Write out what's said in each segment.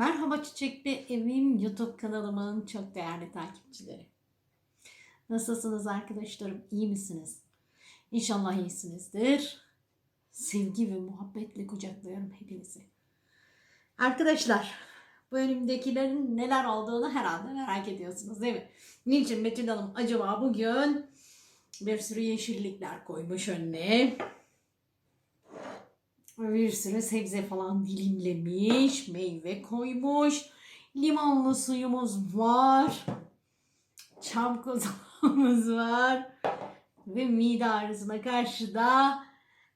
Merhaba Çiçekli Evim YouTube kanalımın çok değerli takipçileri. Nasılsınız arkadaşlarım? İyi misiniz? İnşallah iyisinizdir. Sevgi ve muhabbetle kucaklıyorum hepinizi. Arkadaşlar, bu önümdekilerin neler olduğunu herhalde merak ediyorsunuz değil mi? Niçin Betül Hanım acaba bugün bir sürü yeşillikler koymuş önüne? Bir sürü sebze falan dilimlemiş, meyve koymuş. Limonlu suyumuz var. Çam kozalağımız var. Ve mide ağrısına karşı da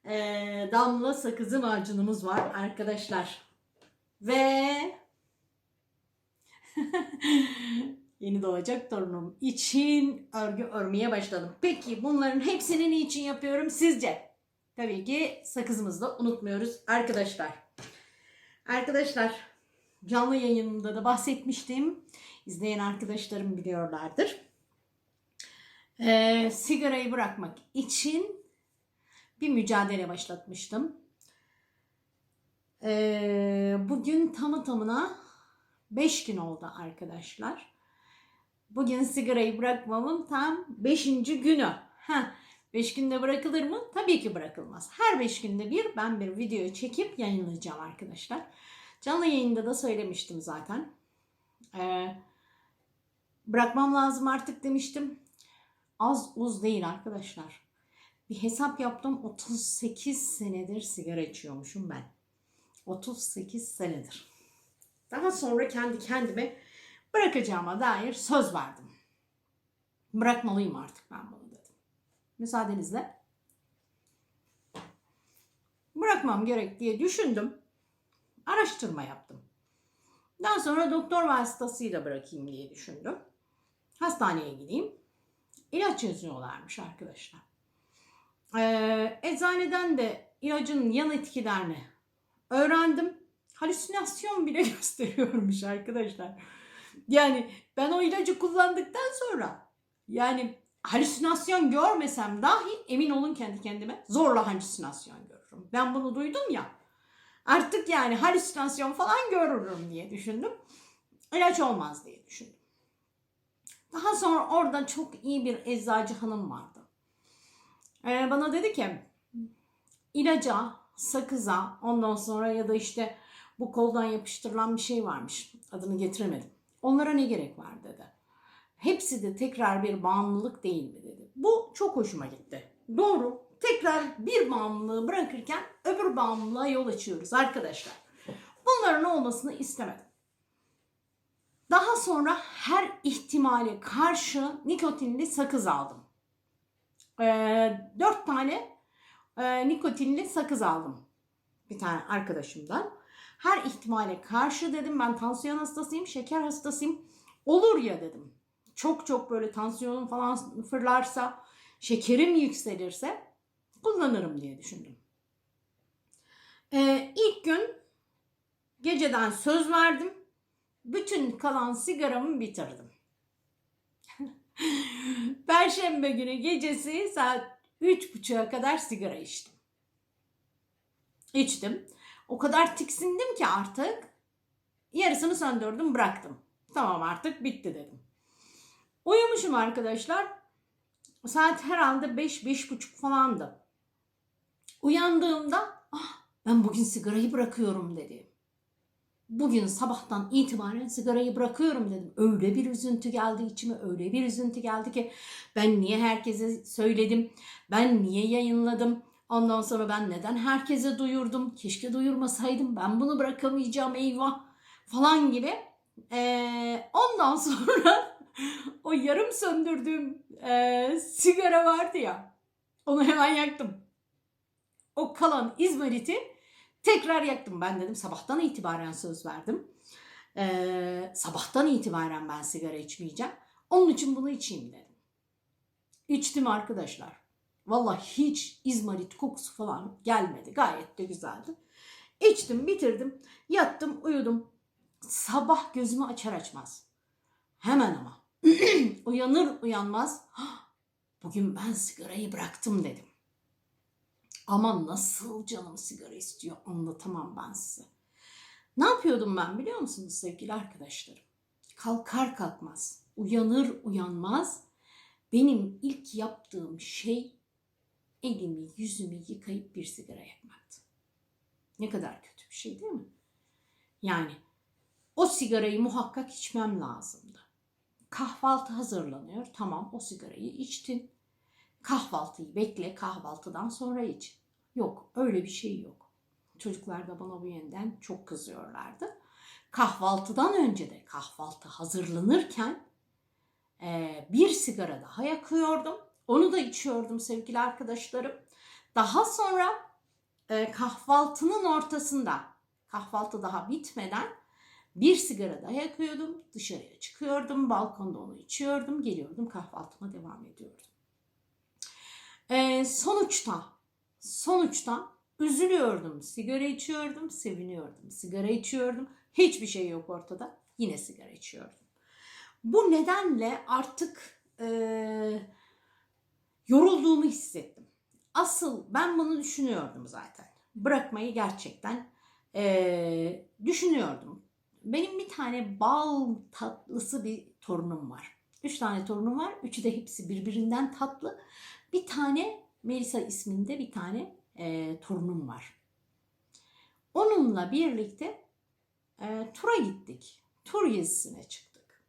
eee, damla sakızı macunumuz var arkadaşlar. Ve yeni doğacak torunum için örgü örmeye başladım. Peki bunların hepsini niçin yapıyorum sizce? Tabii ki sakızımızı da unutmuyoruz arkadaşlar. Arkadaşlar canlı yayınımda da bahsetmiştim. İzleyen arkadaşlarım biliyorlardır. Ee, sigarayı bırakmak için bir mücadele başlatmıştım. Ee, bugün tamı tamına 5 gün oldu arkadaşlar. Bugün sigarayı bırakmamın tam 5. günü. Heh, 5 günde bırakılır mı? Tabii ki bırakılmaz. Her 5 günde bir ben bir video çekip yayınlayacağım arkadaşlar. Canlı yayında da söylemiştim zaten. Ee, bırakmam lazım artık demiştim. Az uz değil arkadaşlar. Bir hesap yaptım 38 senedir sigara içiyormuşum ben. 38 senedir. Daha sonra kendi kendime bırakacağıma dair söz verdim. Bırakmalıyım artık ben bunu. Müsaadenizle. Bırakmam gerek diye düşündüm. Araştırma yaptım. Daha sonra doktor vasıtasıyla bırakayım diye düşündüm. Hastaneye gideyim. İlaç yazıyorlarmış arkadaşlar. Ee, eczaneden de ilacın yan etkilerini öğrendim. Halüsinasyon bile gösteriyormuş arkadaşlar. Yani ben o ilacı kullandıktan sonra yani halüsinasyon görmesem dahi emin olun kendi kendime zorla halüsinasyon görürüm. Ben bunu duydum ya. Artık yani halüsinasyon falan görürüm diye düşündüm. İlaç olmaz diye düşündüm. Daha sonra orada çok iyi bir eczacı hanım vardı. Ee, bana dedi ki ilaca, sakıza, ondan sonra ya da işte bu koldan yapıştırılan bir şey varmış. Adını getiremedim. Onlara ne gerek var dedi. Hepsi de tekrar bir bağımlılık değil mi dedi. Bu çok hoşuma gitti. Doğru. Tekrar bir bağımlılığı bırakırken öbür bağımlılığa yol açıyoruz arkadaşlar. Bunların olmasını istemedim. Daha sonra her ihtimale karşı nikotinli sakız aldım. Ee, dört tane e, nikotinli sakız aldım. Bir tane arkadaşımdan. Her ihtimale karşı dedim ben tansiyon hastasıyım, şeker hastasıyım. Olur ya dedim. Çok çok böyle tansiyonum falan fırlarsa, şekerim yükselirse kullanırım diye düşündüm. Ee, ilk gün geceden söz verdim. Bütün kalan sigaramı bitirdim. Perşembe günü gecesi saat üç buçuğa kadar sigara içtim. İçtim. O kadar tiksindim ki artık yarısını söndürdüm bıraktım. Tamam artık bitti dedim. Uyumuşum arkadaşlar. Saat herhalde beş, beş buçuk falandı. Uyandığımda ah, ben bugün sigarayı bırakıyorum dedim. Bugün sabahtan itibaren sigarayı bırakıyorum dedim. Öyle bir üzüntü geldi içime, öyle bir üzüntü geldi ki ben niye herkese söyledim, ben niye yayınladım, ondan sonra ben neden herkese duyurdum, keşke duyurmasaydım, ben bunu bırakamayacağım eyvah falan gibi. Ee, ondan sonra o yarım söndürdüğüm e, sigara vardı ya, onu hemen yaktım. O kalan izmariti Tekrar yaktım. Ben dedim sabahtan itibaren söz verdim. Ee, sabahtan itibaren ben sigara içmeyeceğim. Onun için bunu içeyim dedim. İçtim arkadaşlar. Vallahi hiç izmarit kokusu falan gelmedi. Gayet de güzeldi. İçtim, bitirdim. Yattım, uyudum. Sabah gözümü açar açmaz. Hemen ama. Uyanır uyanmaz. Bugün ben sigarayı bıraktım dedim. Ama nasıl canım sigara istiyor anlatamam ben size. Ne yapıyordum ben biliyor musunuz sevgili arkadaşlarım? Kalkar kalkmaz, uyanır uyanmaz benim ilk yaptığım şey elimi yüzümü yıkayıp bir sigara yakmaktı. Ne kadar kötü bir şey değil mi? Yani o sigarayı muhakkak içmem lazımdı. Kahvaltı hazırlanıyor. Tamam o sigarayı içtin. Kahvaltıyı bekle kahvaltıdan sonra iç. Yok öyle bir şey yok. Çocuklar da bana bu yönden çok kızıyorlardı. Kahvaltıdan önce de kahvaltı hazırlanırken e, bir sigara daha yakıyordum. Onu da içiyordum sevgili arkadaşlarım. Daha sonra e, kahvaltının ortasında, kahvaltı daha bitmeden bir sigara daha yakıyordum. Dışarıya çıkıyordum, balkonda onu içiyordum, geliyordum kahvaltıma devam ediyordum. E, sonuçta, sonuçta üzülüyordum. Sigara içiyordum, seviniyordum. Sigara içiyordum. Hiçbir şey yok ortada. Yine sigara içiyordum. Bu nedenle artık e, yorulduğumu hissettim. Asıl ben bunu düşünüyordum zaten. Bırakmayı gerçekten e, düşünüyordum. Benim bir tane bal tatlısı bir torunum var. Üç tane torunum var. Üçü de hepsi birbirinden tatlı. Bir tane Melisa isminde bir tane e, torunum var. Onunla birlikte e, tura gittik. Tur gezisine çıktık.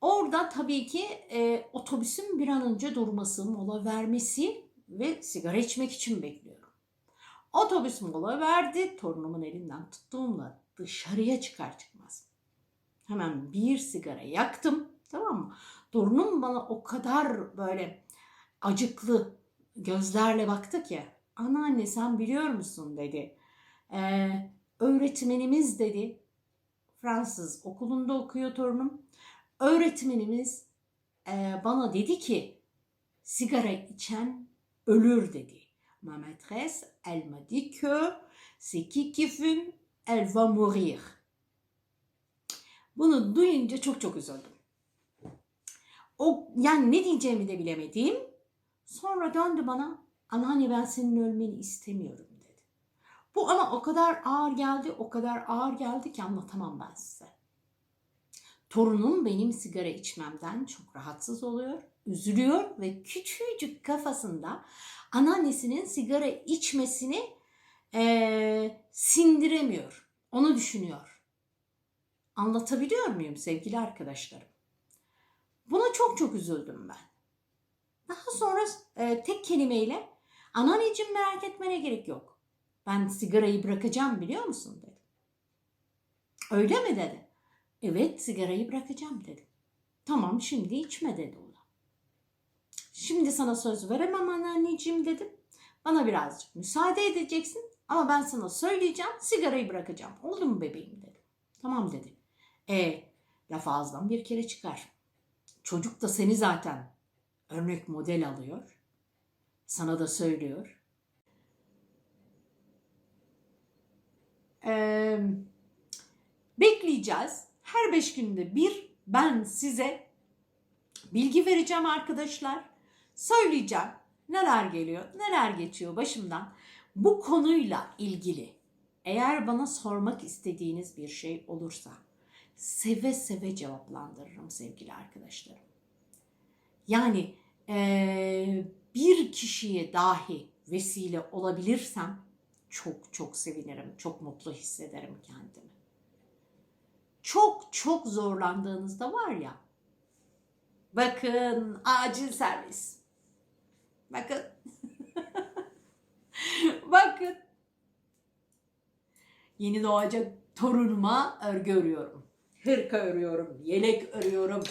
Orada tabii ki e, otobüsün bir an önce durması, mola vermesi ve sigara içmek için bekliyorum. Otobüs mola verdi. Torunumun elinden tuttuğumla dışarıya çıkar çıkmaz. Hemen bir sigara yaktım. Tamam mı? Torunum bana o kadar böyle acıklı gözlerle baktı ki anneanne sen biliyor musun dedi. Ee, öğretmenimiz dedi Fransız okulunda okuyor torunum. Öğretmenimiz e, bana dedi ki sigara içen ölür dedi. Ma maîtresse, elle m'a dit que c'est qui qui fume, elle va mourir. Bunu duyunca çok çok üzüldüm. O yani ne diyeceğimi de bilemediğim. Sonra döndü bana. Anneanne ben senin ölmeni istemiyorum dedi. Bu ama o kadar ağır geldi, o kadar ağır geldi ki anlatamam ben size. Torunum benim sigara içmemden çok rahatsız oluyor, üzülüyor ve küçücük kafasında anneannesinin sigara içmesini eee, sindiremiyor. Onu düşünüyor. Anlatabiliyor muyum sevgili arkadaşlarım? Buna çok çok üzüldüm ben. Daha sonra e, tek kelimeyle anneanneciğim merak etmene gerek yok. Ben sigarayı bırakacağım biliyor musun dedi. Öyle mi dedi. Evet sigarayı bırakacağım dedi. Tamam şimdi içme dedi ona. Şimdi sana söz veremem anneanneciğim dedim. Bana birazcık müsaade edeceksin ama ben sana söyleyeceğim sigarayı bırakacağım. Oldu mu bebeğim dedi. Tamam dedi. E laf ağızdan bir kere çıkar. Çocuk da seni zaten örnek model alıyor. Sana da söylüyor. Ee, bekleyeceğiz. Her beş günde bir ben size bilgi vereceğim arkadaşlar. Söyleyeceğim neler geliyor, neler geçiyor başımdan. Bu konuyla ilgili eğer bana sormak istediğiniz bir şey olursa seve seve cevaplandırırım sevgili arkadaşlarım. Yani eee, bir kişiye dahi vesile olabilirsem çok çok sevinirim, çok mutlu hissederim kendimi. Çok çok zorlandığınızda var ya, bakın acil servis. Bakın. bakın. Yeni doğacak torunuma örgü örüyorum. Hırka örüyorum, yelek örüyorum.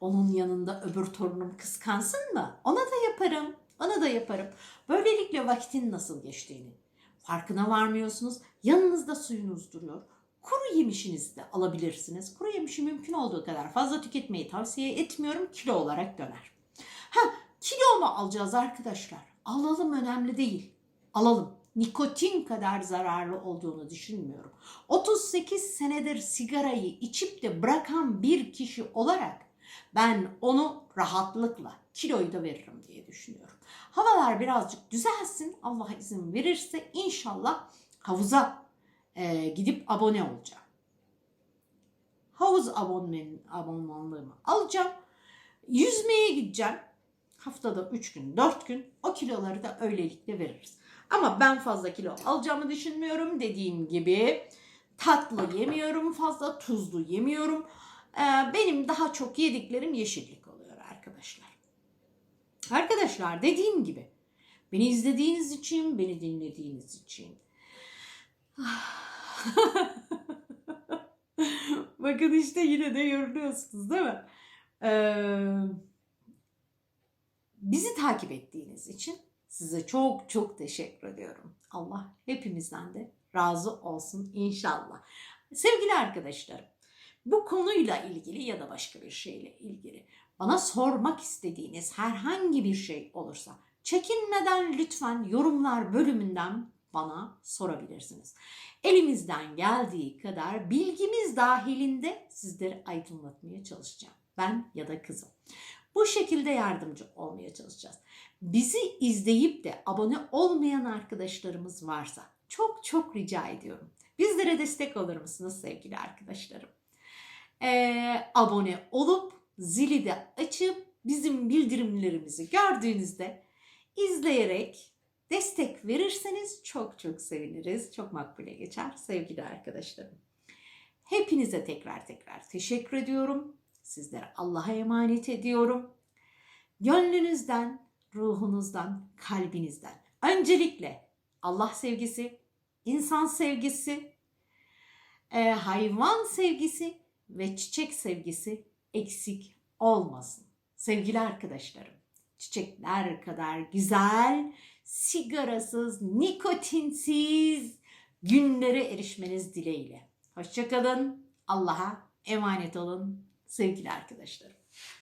Onun yanında öbür torunum kıskansın mı? Ona da yaparım. Ona da yaparım. Böylelikle vakitin nasıl geçtiğini farkına varmıyorsunuz. Yanınızda suyunuz duruyor. Kuru yemişinizi de alabilirsiniz. Kuru yemişi mümkün olduğu kadar fazla tüketmeyi tavsiye etmiyorum. Kilo olarak döner. Kilo mu alacağız arkadaşlar? Alalım önemli değil. Alalım. Nikotin kadar zararlı olduğunu düşünmüyorum. 38 senedir sigarayı içip de bırakan bir kişi olarak ben onu rahatlıkla kiloyu da veririm diye düşünüyorum. Havalar birazcık düzelsin Allah izin verirse inşallah havuza e, gidip abone olacağım. Havuz abonman, abonmanlığımı alacağım. Yüzmeye gideceğim. Haftada 3 gün, 4 gün o kiloları da öylelikle veririz. Ama ben fazla kilo alacağımı düşünmüyorum. Dediğim gibi tatlı yemiyorum fazla, tuzlu yemiyorum. Ee, benim daha çok yediklerim yeşillik oluyor arkadaşlar. Arkadaşlar dediğim gibi beni izlediğiniz için, beni dinlediğiniz için. Bakın işte yine de yoruluyorsunuz değil mi? Ee, bizi takip ettiğiniz için size çok çok teşekkür ediyorum. Allah hepimizden de razı olsun inşallah. Sevgili arkadaşlarım, bu konuyla ilgili ya da başka bir şeyle ilgili bana sormak istediğiniz herhangi bir şey olursa çekinmeden lütfen yorumlar bölümünden bana sorabilirsiniz. Elimizden geldiği kadar bilgimiz dahilinde sizleri aydınlatmaya çalışacağım. Ben ya da kızım. Bu şekilde yardımcı olmaya çalışacağız. Bizi izleyip de abone olmayan arkadaşlarımız varsa çok çok rica ediyorum. Bizlere destek olur musunuz sevgili arkadaşlarım? Ee, abone olup zili de açıp bizim bildirimlerimizi gördüğünüzde izleyerek destek verirseniz çok çok seviniriz. Çok makbule geçer sevgili arkadaşlarım. Hepinize tekrar tekrar teşekkür ediyorum. Sizlere Allah'a emanet ediyorum. Gönlünüzden, ruhunuzdan, kalbinizden. Öncelikle Allah sevgisi, insan sevgisi, e, hayvan sevgisi ve çiçek sevgisi eksik olmasın. Sevgili arkadaşlarım, çiçekler kadar güzel, sigarasız, nikotinsiz günlere erişmeniz dileğiyle. Hoşçakalın. Allah'a emanet olun sevgili arkadaşlarım.